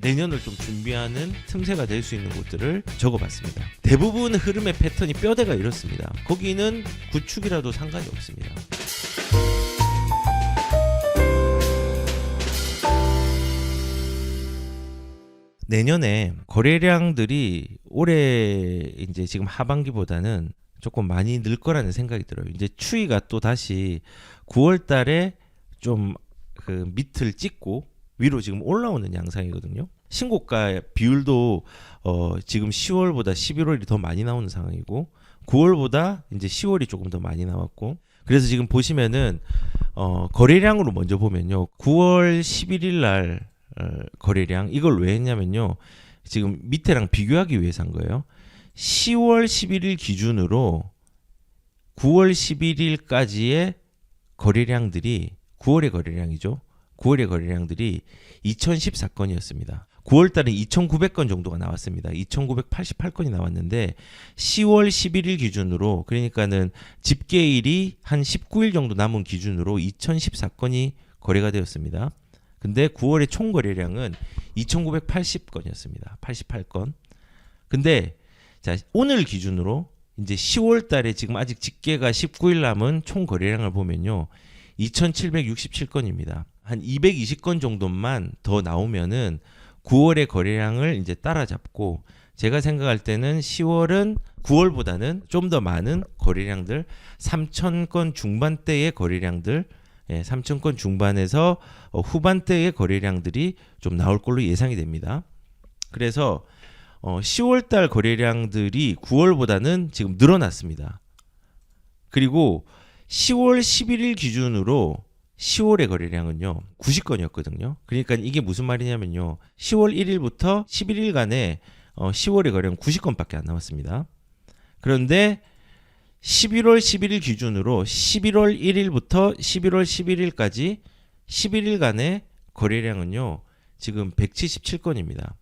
내년을 좀 준비하는 틈새가 될 수 있는 곳들을 적어봤습니다. 대부분 흐름의 패턴이 뼈대가 이렇습니다. 거기는 구축이라도 상관이 없습니다. 내년에 거래량들이 올해 이제 지금 하반기보다는 조금 많이 늘 거라는 생각이 들어요. 이제 추위가 또 다시 9월 달에 좀 그 밑을 찍고 위로 지금 올라오는 양상이거든요. 신고가 비율도 어 지금 10월보다 11월이 더 많이 나오는 상황이고 9월보다 이제 10월이 조금 더 많이 나왔고 그래서 지금 보시면은 어 거래량으로 먼저 보면요. 9월 11일 날 어, 거래량 이걸 왜 했냐면요. 지금 밑에랑 비교하기 위해서 한 거예요. 10월 11일 기준으로 9월 11일까지의 거래량들이 9월의 거래량이죠. 9월의 거래량들이 2014건이었습니다. 9월 달에 2,900건 정도가 나왔습니다. 2,988건이 나왔는데 10월 11일 기준으로 그러니까는 집계일이 한 19일 정도 남은 기준으로 2,014건이 거래가 되었습니다. 근데 9월의 총 거래량은 2,980건이었습니다. 88건. 근데 자, 오늘 기준으로 이제 10월 달에 지금 아직 집계가 19일 남은 총 거래량을 보면요. 2,767건입니다. 한 220건 정도만 더 나오면은 9월의 거래량을 이제 따라잡고 제가 생각할 때는 10월은 9월보다는 좀 더 많은 거래량들 3,000건 중반대의 거래량들 예, 3,000건 중반에서 어, 후반대의 거래량들이 좀 나올 걸로 예상이 됩니다. 그래서 어, 10월 달 거래량들이 9월보다는 지금 늘어났습니다. 그리고 10월 11일 기준으로 10월의 거래량은요 90건이었거든요. 그러니까 이게 무슨 말이냐면요 10월 1일부터 11일간에 어, 10월의 거래량 90건밖에 안 남았습니다. 그런데 11월 11일 기준으로 11월 1일부터 11월 11일까지 11일간의 거래량은요 지금 177건입니다.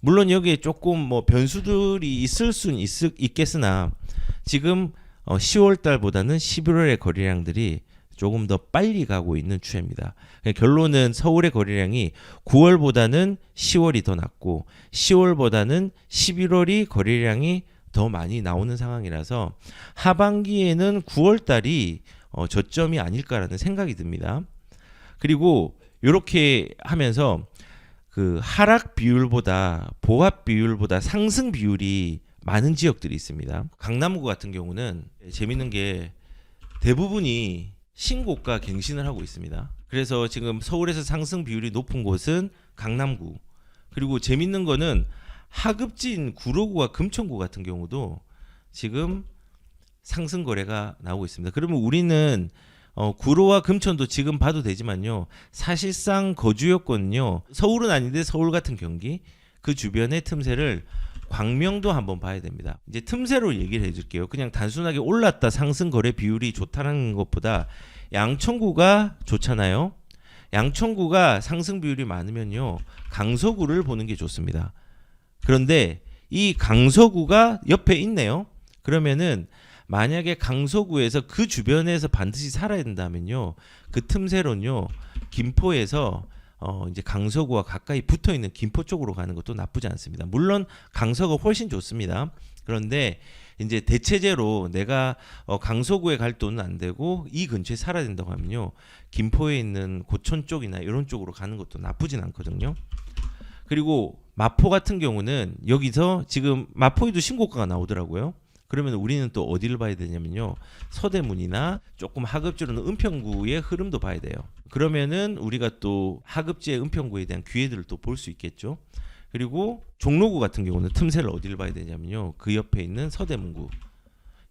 물론 여기에 조금 뭐 변수들이 있을 수는 있, 있겠으나 지금 어, 10월 달보다는 11월의 거래량들이 조금 더 빨리 가고 있는 추세입니다. 그러니까 결론은 서울의 거래량이 9월보다는 10월이 더 낮고 10월보다는 11월이 거래량이 더 많이 나오는 상황이라서 하반기에는 9월 달이 어, 저점이 아닐까라는 생각이 듭니다. 그리고 이렇게 하면서 그 하락 비율보다 보합 비율보다 상승 비율이 많은 지역들이 있습니다. 강남구 같은 경우는 재밌는 게 대부분이 신고가 갱신을 하고 있습니다. 그래서 지금 서울에서 상승 비율이 높은 곳은 강남구. 그리고 재밌는 거는 하급진 구로구와 금천구 같은 경우도 지금 상승 거래가 나오고 있습니다. 그러면 우리는 어, 구로와 금천도 지금 봐도 되지만요. 사실상 거주 여건은요. 서울은 아닌데 서울 같은 경기 그 주변의 틈새를 광명도 한번 봐야 됩니다. 이제 틈새로 얘기를 해줄게요. 그냥 단순하게 올랐다 상승 거래 비율이 좋다는 것보다 양천구가 좋잖아요. 양천구가 상승 비율이 많으면요. 강서구를 보는 게 좋습니다. 그런데 이 강서구가 옆에 있네요. 그러면은 만약에 강서구에서 그 주변에서 반드시 살아야 된다면요. 그 틈새로는요. 김포에서 어 이제 강서구와 가까이 붙어 있는 김포 쪽으로 가는 것도 나쁘지 않습니다. 물론 강서가 훨씬 좋습니다. 그런데 이제 대체제로 내가 어 강서구에 갈 돈은 안 되고 이 근처에 살아야 된다고 하면요. 김포에 있는 고촌 쪽이나 이런 쪽으로 가는 것도 나쁘진 않거든요. 그리고 마포 같은 경우는 여기서 지금 마포에도 신고가가 나오더라고요. 그러면 우리는 또 어디를 봐야 되냐면요. 서대문이나 조금 하급지로는 은평구의 흐름도 봐야 돼요. 그러면은 우리가 또 하급지의 은평구에 대한 기회들을 또 볼 수 있겠죠. 그리고 종로구 같은 경우는 틈새를 어디를 봐야 되냐면요. 그 옆에 있는 서대문구.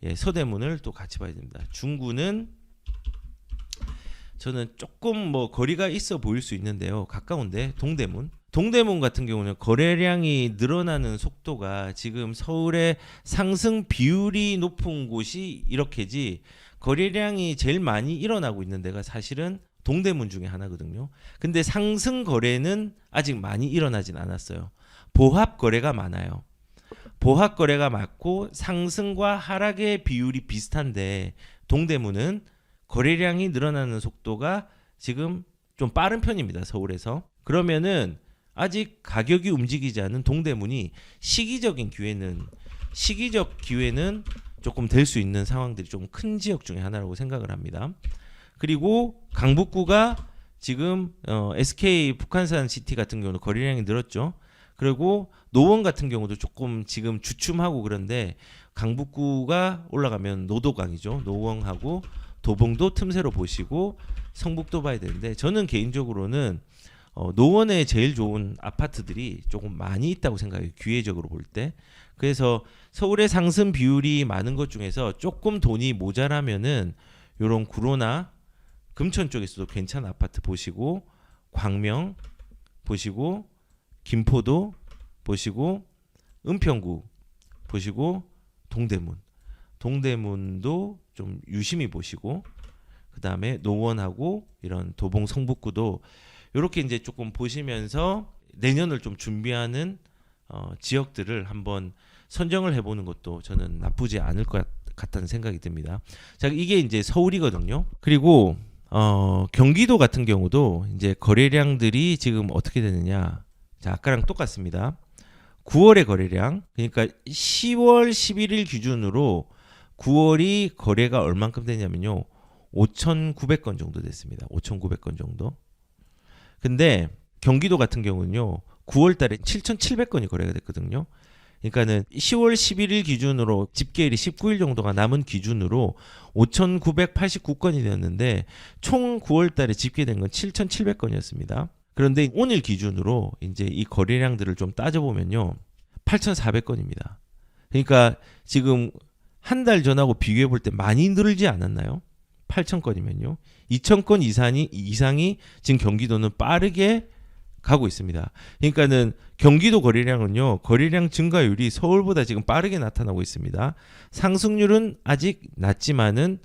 예, 서대문을 또 같이 봐야 됩니다. 중구는 저는 조금 뭐 거리가 있어 보일 수 있는데요. 가까운데 동대문. 동대문 같은 경우는 거래량이 늘어나는 속도가 지금 서울의 상승 비율이 높은 곳이 이렇게지 거래량이 제일 많이 일어나고 있는 데가 사실은 동대문 중에 하나거든요. 근데 상승 거래는 아직 많이 일어나진 않았어요. 보합 거래가 많아요. 보합 거래가 많고 상승과 하락의 비율이 비슷한데 동대문은 거래량이 늘어나는 속도가 지금 좀 빠른 편입니다. 서울에서. 그러면은 아직 가격이 움직이지 않은 동대문이 시기적인 기회는 시기적 기회는 조금 될 수 있는 상황들이 좀 큰 지역 중에 하나라고 생각을 합니다. 그리고 강북구가 지금 어, SK 북한산 시티 같은 경우는 거래량이 늘었죠. 그리고 노원 같은 경우도 조금 지금 주춤하고 그런데 강북구가 올라가면 노도강이죠. 노원하고 도봉도 틈새로 보시고 성북도 봐야 되는데 저는 개인적으로는 어, 노원에 제일 좋은 아파트들이 조금 많이 있다고 생각해요. 기회적으로 볼 때. 그래서 서울의 상승 비율이 많은 것 중에서 조금 돈이 모자라면은 요런 구로나 금천 쪽에서도 괜찮은 아파트 보시고 광명 보시고 김포도 보시고 은평구 보시고 동대문 동대문도 좀 유심히 보시고 그 다음에 노원하고 이런 도봉 성북구도 이렇게 이제 조금 보시면서 내년을 좀 준비하는 어, 지역들을 한번 선정을 해보는 것도 저는 나쁘지 않을 것 같- 같다는 생각이 듭니다. 자 이게 이제 서울이거든요. 그리고 어, 경기도 같은 경우도 이제 거래량들이 지금 어떻게 되느냐. 자 아까랑 똑같습니다. 9월의 거래량 그러니까 10월 11일 기준으로 9월이 거래가 얼만큼 되냐면요. 5,900건 정도 됐습니다. 5,900건 정도. 근데 경기도 같은 경우는요. 9월 달에 7,700건이 거래가 됐거든요. 그러니까는 10월 11일 기준으로 집계일이 19일 정도가 남은 기준으로 5,989건이 되었는데 총 9월 달에 집계된 건 7,700건이었습니다. 그런데 오늘 기준으로 이제 이 거래량들을 좀 따져보면요. 8,400건입니다. 그러니까 지금 한 달 전하고 비교해 볼 때 많이 늘지 않았나요? 8,000건이면요. 2,000건 이상이 이상이 지금 경기도는 빠르게 가고 있습니다. 그러니까는 경기도 거래량은요. 거래량 증가율이 서울보다 지금 빠르게 나타나고 있습니다. 상승률은 아직 낮지만은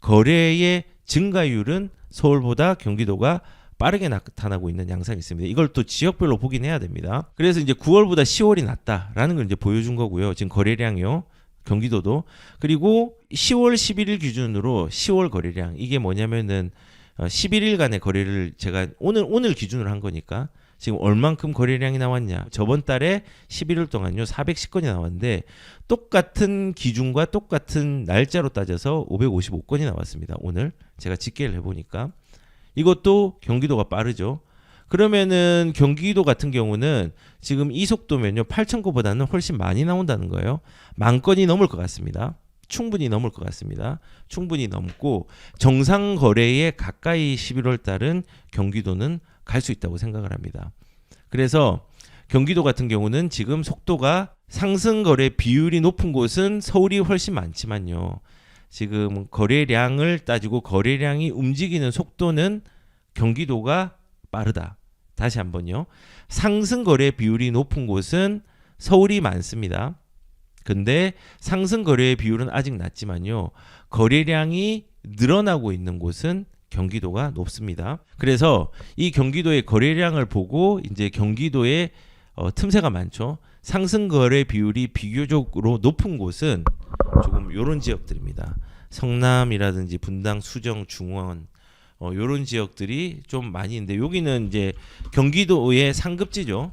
거래의 증가율은 서울보다 경기도가 빠르게 나타나고 있는 양상이 있습니다. 이걸 또 지역별로 보긴 해야 됩니다. 그래서 이제 9월보다 10월이 낫다라는 걸 이제 보여준 거고요. 지금 거래량이요. 경기도도 그리고 10월 11일 기준으로 10월 거래량 이게 뭐냐면은 어, 11일간의 거래를 제가 오늘 오늘 기준으로 한 거니까 지금 얼만큼 거래량이 나왔냐. 저번 달에 11일 동안요 410건이 나왔는데 똑같은 기준과 똑같은 날짜로 따져서 555건이 나왔습니다. 오늘 제가 집계를 해보니까. 이것도 경기도가 빠르죠. 그러면은 경기도 같은 경우는 지금 이 속도면요 8천 건보다는 훨씬 많이 나온다는 거예요. 만 건이 넘을 것 같습니다. 충분히 넘을 것 같습니다. 충분히 넘고 정상 거래에 가까이 11월 달은 경기도는 갈 수 있다고 생각을 합니다. 그래서 경기도 같은 경우는 지금 속도가 상승 거래 비율이 높은 곳은 서울이 훨씬 많지만요. 지금 거래량을 따지고 거래량이 움직이는 속도는 경기도가 빠르다. 다시 한번요. 상승 거래 비율이 높은 곳은 서울이 많습니다. 근데 상승 거래의 비율은 아직 낮지만요. 거래량이 늘어나고 있는 곳은 경기도가 높습니다. 그래서 이 경기도의 거래량을 보고 이제 경기도의 어, 틈새가 많죠. 상승 거래 비율이 비교적으로 높은 곳은 조금 요런 지역들입니다. 성남이라든지 분당, 수정, 중원 어, 요런 지역들이 좀 많이 있는데 여기는 이제 경기도의 상급지죠.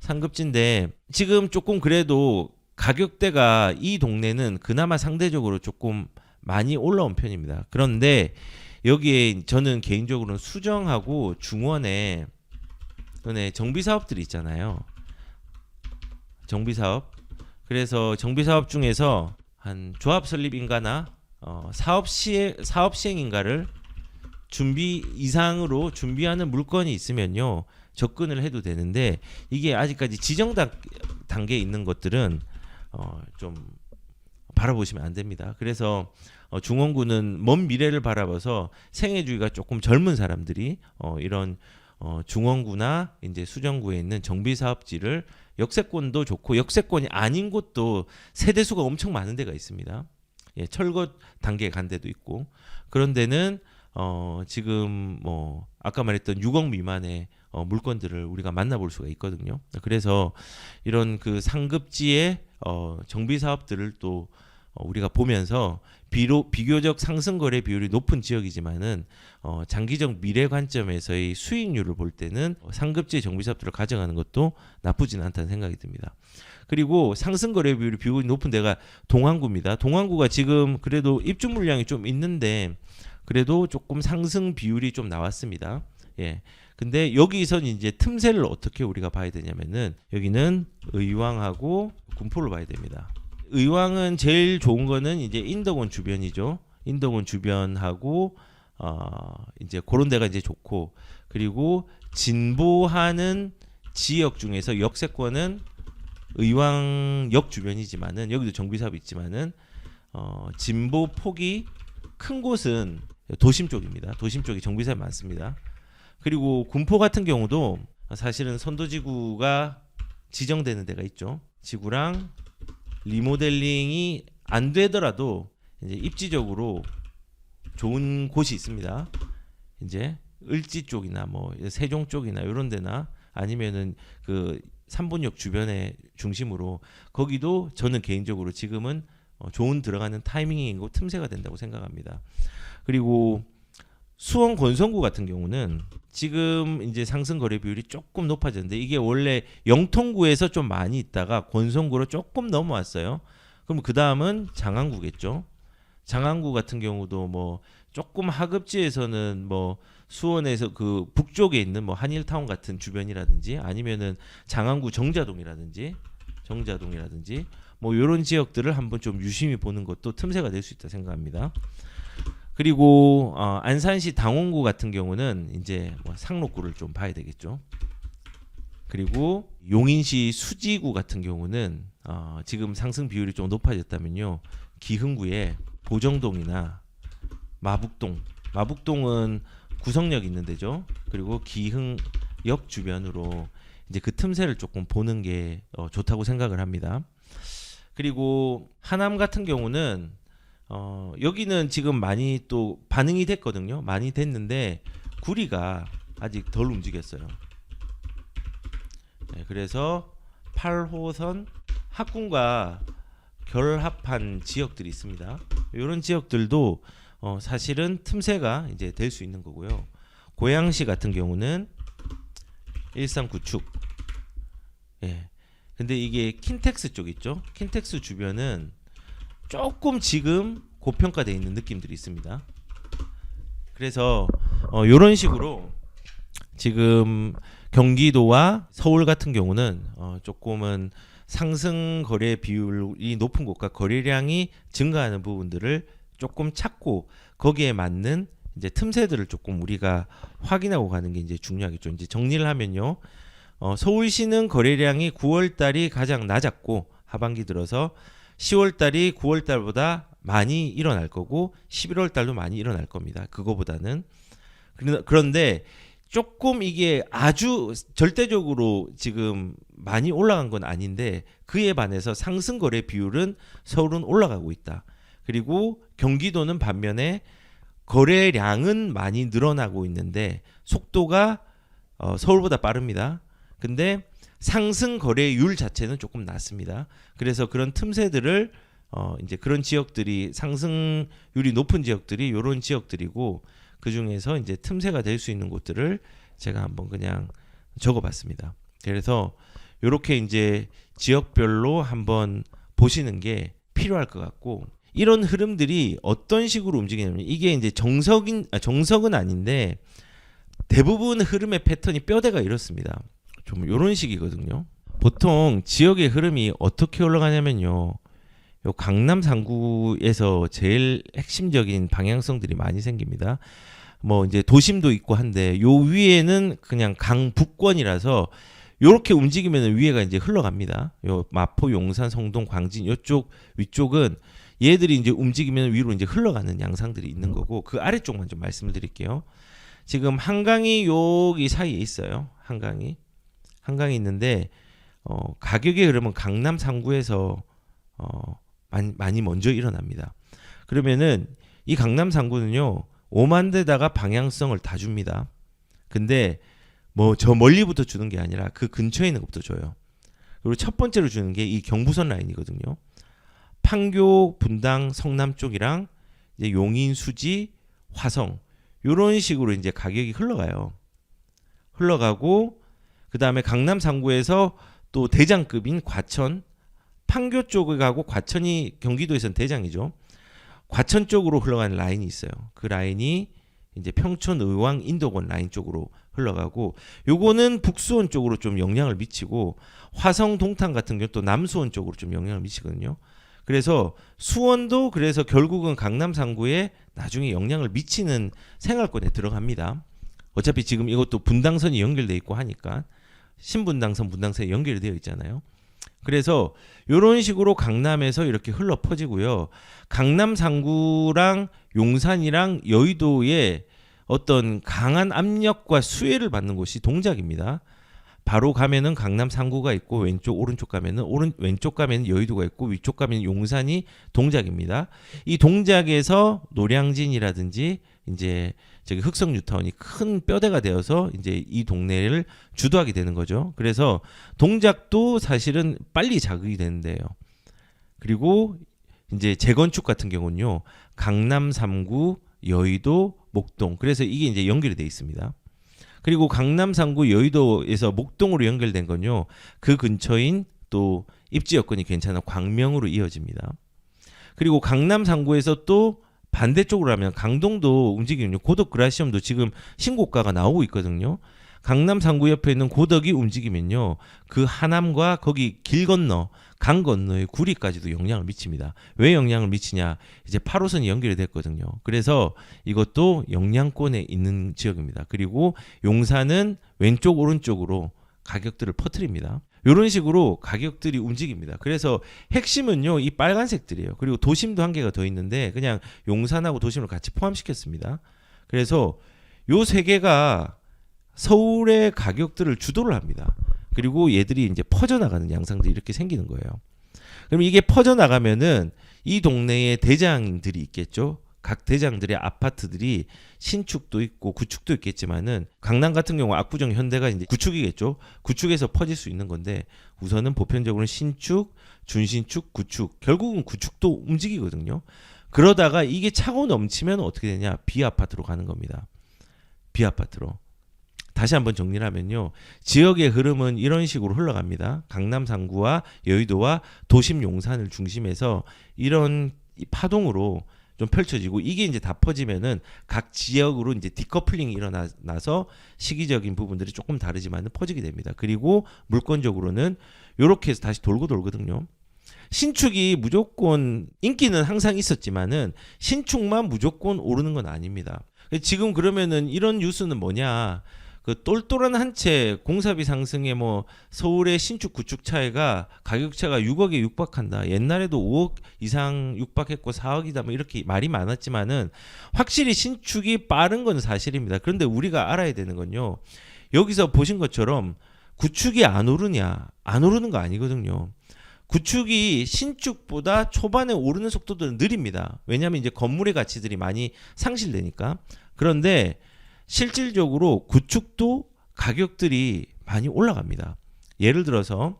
상급지인데 지금 조금 그래도 가격대가 이 동네는 그나마 상대적으로 조금 많이 올라온 편입니다. 그런데 여기에 저는 개인적으로는 수정하고 중원에 전에 정비 사업들이 있잖아요. 정비 사업. 그래서 정비 사업 중에서 한 조합 설립인가나 어, 사업 시 사업 시행인가를 준비 이상으로 준비하는 물건이 있으면요 접근을 해도 되는데 이게 아직까지 지정 단- 단계에 있는 것들은 어, 좀 바라보시면 안 됩니다. 그래서 어, 중원구는 먼 미래를 바라봐서 생애주기가 조금 젊은 사람들이 어, 이런 어, 중원구나 이제 수정구에 있는 정비 사업지를 역세권도 좋고 역세권이 아닌 곳도 세대수가 엄청 많은 데가 있습니다. 예, 철거 단계에 간 데도 있고 그런 데는 어, 지금 뭐 아까 말했던 6억 미만의 어, 물건들을 우리가 만나볼 수가 있거든요. 그래서 이런 그 상급지의 어, 정비 사업들을 또 어, 우리가 보면서 비로 비교적 상승 거래 비율이 높은 지역이지만은 어, 장기적 미래 관점에서의 수익률을 볼 때는 상급지 정비사업들을 가져가는 것도 나쁘진 않다는 생각이 듭니다. 그리고 상승 거래 비율이 비율이 높은 데가 동항구입니다. 동항구가 지금 그래도 입주 물량이 좀 있는데 그래도 조금 상승 비율이 좀 나왔습니다. 예. 근데 여기선 이제 틈새를 어떻게 우리가 봐야 되냐면은 여기는 의왕하고 군포를 봐야 됩니다. 의왕은 제일 좋은 거는 이제 인덕원 주변이죠. 인덕원 주변하고 어 이제 그런 데가 이제 좋고 그리고 진보하는 지역 중에서 역세권은 의왕역 주변이지만은 여기도 정비 사업이 있지만은 어 진보 폭이 큰 곳은 도심 쪽입니다. 도심 쪽이 정비 사업이 많습니다. 그리고 군포 같은 경우도 사실은 선도지구가 지정되는 데가 있죠. 지구랑 리모델링이 안 되더라도 이제 입지적으로 좋은 곳이 있습니다. 이제 을지 쪽이나 뭐 세종 쪽이나 이런 데나 아니면은 그 삼본역 주변에 중심으로 거기도 저는 개인적으로 지금은 어, 좋은 들어가는 타이밍이고 틈새가 된다고 생각합니다. 그리고 수원 권성구 같은 경우는 지금 이제 상승 거래 비율이 조금 높아졌는데 이게 원래 영통구에서 좀 많이 있다가 권성구로 조금 넘어왔어요. 그럼 그 다음은 장안구겠죠. 장안구 같은 경우도 뭐 조금 하급지에서는 뭐 수원에서 그 북쪽에 있는 뭐 한일타운 같은 주변이라든지 아니면은 장안구 정자동이라든지 정자동이라든지 뭐 이런 지역들을 한번 좀 유심히 보는 것도 틈새가 될 수 있다 생각합니다. 그리고 어, 안산시 당원구 같은 경우는 이제 뭐 상록구를 좀 봐야 되겠죠. 그리고 용인시 수지구 같은 경우는 어, 지금 상승 비율이 좀 높아졌다면요. 기흥구에 보정동이나 마북동, 마북동은 구성역 있는 데죠. 그리고 기흥역 주변으로 이제 그 틈새를 조금 보는 게 어, 좋다고 생각을 합니다. 그리고 하남 같은 경우는 어, 여기는 지금 많이 또 반응이 됐거든요. 많이 됐는데 구리가 아직 덜 움직였어요. 네, 그래서 8호선 학군과 결합한 지역들이 있습니다. 이런 지역들도 어, 사실은 틈새가 이제 될 수 있는 거고요. 고양시 같은 경우는 일산 구축. 예. 근데 이게 킨텍스 쪽 있죠? 킨텍스 주변은 조금 지금 고평가돼 있는 느낌들이 있습니다. 그래서 어, 이런 식으로 지금 경기도와 서울 같은 경우는 어, 조금은 상승 거래 비율이 높은 곳과 거래량이 증가하는 부분들을 조금 찾고 거기에 맞는 이제 틈새들을 조금 우리가 확인하고 가는 게 이제 중요하겠죠. 이제 정리를 하면요. 어, 서울시는 거래량이 9월 달이 가장 낮았고 하반기 들어서 10월 달이 9월 달보다 많이 일어날 거고 11월 달도 많이 일어날 겁니다. 그거보다는 그런데 조금 이게 아주 절대적으로 지금 많이 올라간 건 아닌데 그에 반해서 상승 거래 비율은 서울은 올라가고 있다. 그리고 경기도는 반면에 거래량은 많이 늘어나고 있는데 속도가 어, 서울보다 빠릅니다. 근데 상승 거래율 자체는 조금 낮습니다. 그래서 그런 틈새들을 어 이제 그런 지역들이 상승률이 높은 지역들이 이런 지역들이고 그 중에서 이제 틈새가 될 수 있는 곳들을 제가 한번 그냥 적어봤습니다. 그래서 이렇게 이제 지역별로 한번 보시는 게 필요할 것 같고 이런 흐름들이 어떤 식으로 움직이냐면 이게 이제 정석인 아, 정석은 아닌데 대부분 흐름의 패턴이 뼈대가 이렇습니다. 좀 이런 식이거든요. 보통 지역의 흐름이 어떻게 올라가냐면요. 요 강남 상구에서 제일 핵심적인 방향성들이 많이 생깁니다. 뭐 이제 도심도 있고 한데 요 위에는 그냥 강북권이라서 요렇게 움직이면 위에가 이제 흘러갑니다. 요 마포, 용산, 성동, 광진 요쪽 위쪽은 얘들이 이제 움직이면 위로 이제 흘러가는 양상들이 있는 거고 그 아래쪽만 좀 말씀을 드릴게요. 지금 한강이 여기 사이에 있어요. 한강이 한강이 있는데 어, 가격의 흐름은 강남 상구에서 어, 많이, 많이 먼저 일어납니다. 그러면은 이 강남 상구는요 5만 대다가 방향성을 다 줍니다. 근데 뭐 저 멀리부터 주는 게 아니라 그 근처에 있는 것부터 줘요. 그리고 첫 번째로 주는 게 이 경부선 라인이거든요. 판교, 분당, 성남 쪽이랑 이제 용인, 수지, 화성 요런 식으로 이제 가격이 흘러가요. 흘러가고 그 다음에 강남 상구에서 또 대장급인 과천 판교 쪽에 가고 과천이 경기도에서는 대장이죠. 과천 쪽으로 흘러가는 라인이 있어요. 그 라인이 이제 평촌 의왕 인도권 라인 쪽으로 흘러가고 요거는 북수원 쪽으로 좀 영향을 미치고 화성 동탄 같은 경우 또 남수원 쪽으로 좀 영향을 미치거든요. 그래서 수원도 그래서 결국은 강남 상구에 나중에 영향을 미치는 생활권에 들어갑니다. 어차피 지금 이것도 분당선이 연결돼 있고 하니까 신분당선, 분당선이 연결되어 있잖아요. 그래서 이런 식으로 강남에서 이렇게 흘러 퍼지고요. 강남 상구랑 용산이랑 여의도에 어떤 강한 압력과 수혜를 받는 곳이 동작입니다. 바로 가면은 강남 상구가 있고 왼쪽 오른쪽 가면은 오른 왼쪽 가면은 여의도가 있고 위쪽 가면 용산이 동작입니다. 이 동작에서 노량진이라든지 이제 저기 흑성 뉴타운이 큰 뼈대가 되어서 이제 이 동네를 주도하게 되는 거죠. 그래서 동작도 사실은 빨리 자극이 되는데요. 그리고 이제 재건축 같은 경우는요. 강남 3구, 여의도, 목동. 그래서 이게 이제 연결이 돼 있습니다. 그리고 강남 3구 여의도에서 목동으로 연결된 건요. 그 근처인 또 입지 여건이 괜찮은 광명으로 이어집니다. 그리고 강남 3구에서 또 반대쪽으로 하면 강동도 움직이는요. 고덕 그라시엄도 지금 신고가가 나오고 있거든요. 강남 3구 옆에 있는 고덕이 움직이면요. 그 하남과 거기 길 건너 강 건너의 구리까지도 영향을 미칩니다. 왜 영향을 미치냐? 이제 8호선이 연결이 됐거든요. 그래서 이것도 영향권에 있는 지역입니다. 그리고 용산은 왼쪽 오른쪽으로 가격들을 퍼뜨립니다. 이런 식으로 가격들이 움직입니다. 그래서 핵심은요, 이 빨간색들이에요. 그리고 도심도 한 개가 더 있는데 그냥 용산하고 도심을 같이 포함시켰습니다. 그래서 요 세 개가 서울의 가격들을 주도를 합니다. 그리고 얘들이 이제 퍼져나가는 양상들이 이렇게 생기는 거예요. 그럼 이게 퍼져나가면은 이 동네에 대장들이 있겠죠. 각 대장들의 아파트들이 신축도 있고 구축도 있겠지만은 강남 같은 경우 압구정 현대가 이제 구축이겠죠. 구축에서 퍼질 수 있는 건데 우선은 보편적으로 신축, 준신축, 구축 결국은 구축도 움직이거든요. 그러다가 이게 차고 넘치면 어떻게 되냐? 비아파트로 가는 겁니다. 비아파트로. 다시 한번 정리를 하면요. 지역의 흐름은 이런 식으로 흘러갑니다. 강남 상구와 여의도와 도심 용산을 중심해서 이런 이 파동으로 좀 펼쳐지고 이게 이제 다 퍼지면은 각 지역으로 이제 디커플링이 일어나서 시기적인 부분들이 조금 다르지만 퍼지게 됩니다. 그리고 물건적으로는 이렇게 해서 다시 돌고 돌거든요. 신축이 무조건 인기는 항상 있었지만은 신축만 무조건 오르는 건 아닙니다. 지금 그러면은 이런 뉴스는 뭐냐? 그 똘똘한 한 채 공사비 상승에 뭐 서울의 신축 구축 차이가 가격 차가 6억에 육박한다. 옛날에도 5억 이상 육박했고 4억이다 뭐 이렇게 말이 많았지만은 확실히 신축이 빠른 건 사실입니다. 그런데 우리가 알아야 되는 건요. 여기서 보신 것처럼 구축이 안 오르냐? 안 오르는 거 아니거든요. 구축이 신축보다 초반에 오르는 속도도 느립니다. 왜냐하면 이제 건물의 가치들이 많이 상실되니까. 그런데 실질적으로 구축도 가격들이 많이 올라갑니다. 예를 들어서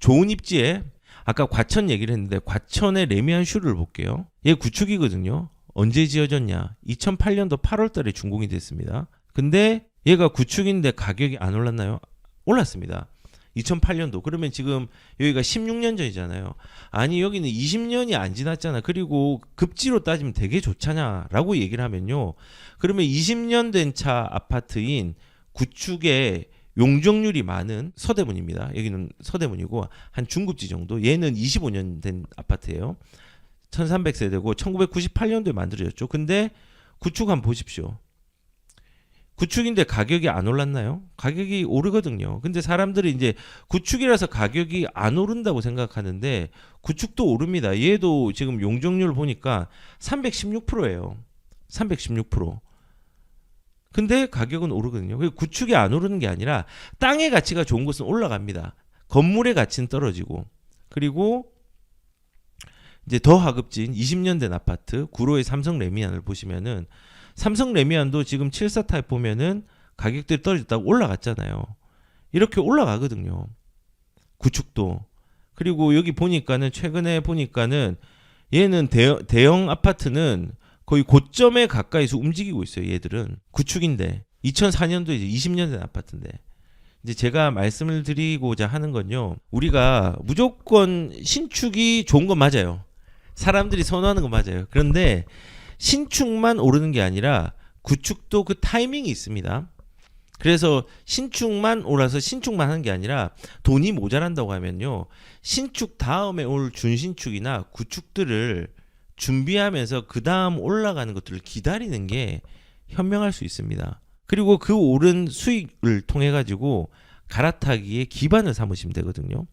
좋은 입지에 아까 과천 얘기를 했는데 과천의 레미안 슈를 볼게요. 얘 구축이거든요. 언제 지어졌냐? 2008년도 8월 달에 준공이 됐습니다. 근데 얘가 구축인데 가격이 안 올랐나요? 올랐습니다. 2008년도 그러면 지금 여기가 16년 전이잖아요. 아니 여기는 20년이 안 지났잖아. 그리고 급지로 따지면 되게 좋잖아라고 얘기를 하면요. 그러면 20년 된 차 아파트인 구축에 용적률이 많은 서대문입니다. 여기는 서대문이고 한 중급지 정도. 얘는 25년 된 아파트예요. 1300세대고 1998년도에 만들어졌죠. 근데 구축 한번 보십시오. 구축인데 가격이 안 올랐나요? 가격이 오르거든요. 근데 사람들이 이제 구축이라서 가격이 안 오른다고 생각하는데 구축도 오릅니다. 얘도 지금 용적률 보니까 316%예요. 316%. 근데 가격은 오르거든요. 그 구축이 안 오르는 게 아니라 땅의 가치가 좋은 곳은 올라갑니다. 건물의 가치는 떨어지고 그리고 이제 더 하급진 20년 된 아파트 구로의 삼성 레미안을 보시면은 삼성 레미안도 지금 74 타입 보면은 가격들이 떨어졌다고 올라갔잖아요. 이렇게 올라가거든요. 구축도. 그리고 여기 보니까는 최근에 보니까는 얘는 대형, 대형 아파트는 거의 고점에 가까이서 움직이고 있어요. 얘들은 구축인데 2004년도 이제 20년 된 아파트인데 이제 제가 말씀을 드리고자 하는 건요. 우리가 무조건 신축이 좋은 건 맞아요. 사람들이 선호하는 건 맞아요. 그런데 신축만 오르는 게 아니라 구축도 그 타이밍이 있습니다. 그래서 신축만 올라서 신축만 하는 게 아니라 돈이 모자란다고 하면요. 신축 다음에 올 준신축이나 구축들을 준비하면서 그 다음 올라가는 것들을 기다리는 게 현명할 수 있습니다. 그리고 그 오른 수익을 통해 가지고 갈아타기에 기반을 삼으시면 되거든요.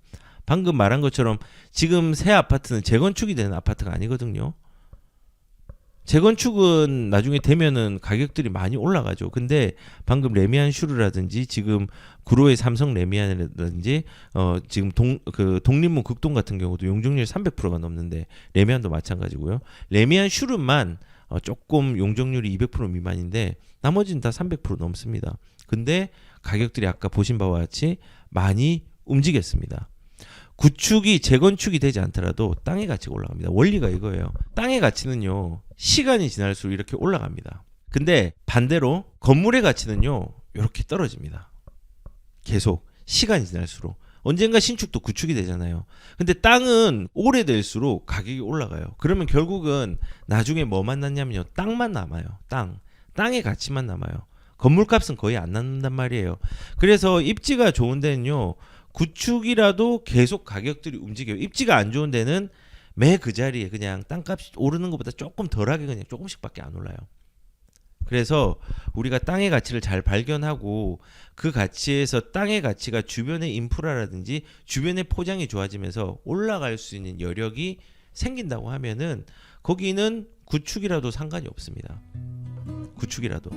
방금 말한 것처럼 지금 새 아파트는 재건축이 되는 아파트가 아니거든요. 재건축은 나중에 되면은 가격들이 많이 올라가죠. 근데 방금 레미안 슈르라든지 지금 구로의 삼성 레미안이라든지 어 지금 동 그 독립문 극동 같은 경우도 용적률 300%가 넘는데 레미안도 마찬가지고요. 레미안 슈르만 어 조금 용적률이 200% 미만인데 나머지는 다 300% 넘습니다. 근데 가격들이 아까 보신 바와 같이 많이 움직였습니다. 구축이 재건축이 되지 않더라도 땅의 가치가 올라갑니다. 원리가 이거예요. 땅의 가치는요. 시간이 지날수록 이렇게 올라갑니다. 근데 반대로 건물의 가치는요. 이렇게 떨어집니다. 계속 시간이 지날수록 언젠가 신축도 구축이 되잖아요. 근데 땅은 오래될수록 가격이 올라가요. 그러면 결국은 나중에 뭐만 남냐면요. 땅만 남아요. 땅. 땅의 가치만 남아요. 건물값은 거의 안 남는단 말이에요. 그래서 입지가 좋은 데는요. 구축이라도 계속 가격들이 움직여요. 입지가 안 좋은 데는 매 그 자리에 그냥 땅값이 오르는 것보다 조금 덜하게 그냥 조금씩밖에 안 올라요. 그래서 우리가 땅의 가치를 잘 발견하고 그 가치에서 땅의 가치가 주변의 인프라라든지 주변의 포장이 좋아지면서 올라갈 수 있는 여력이 생긴다고 하면은 거기는 구축이라도 상관이 없습니다. 구축이라도.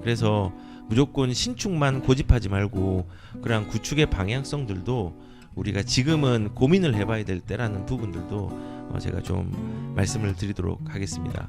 그래서 무조건 신축만 고집하지 말고 그런 구축의 방향성들도 우리가 지금은 고민을 해봐야 될 때라는 부분들도 어, 제가 좀 말씀을 드리도록 하겠습니다.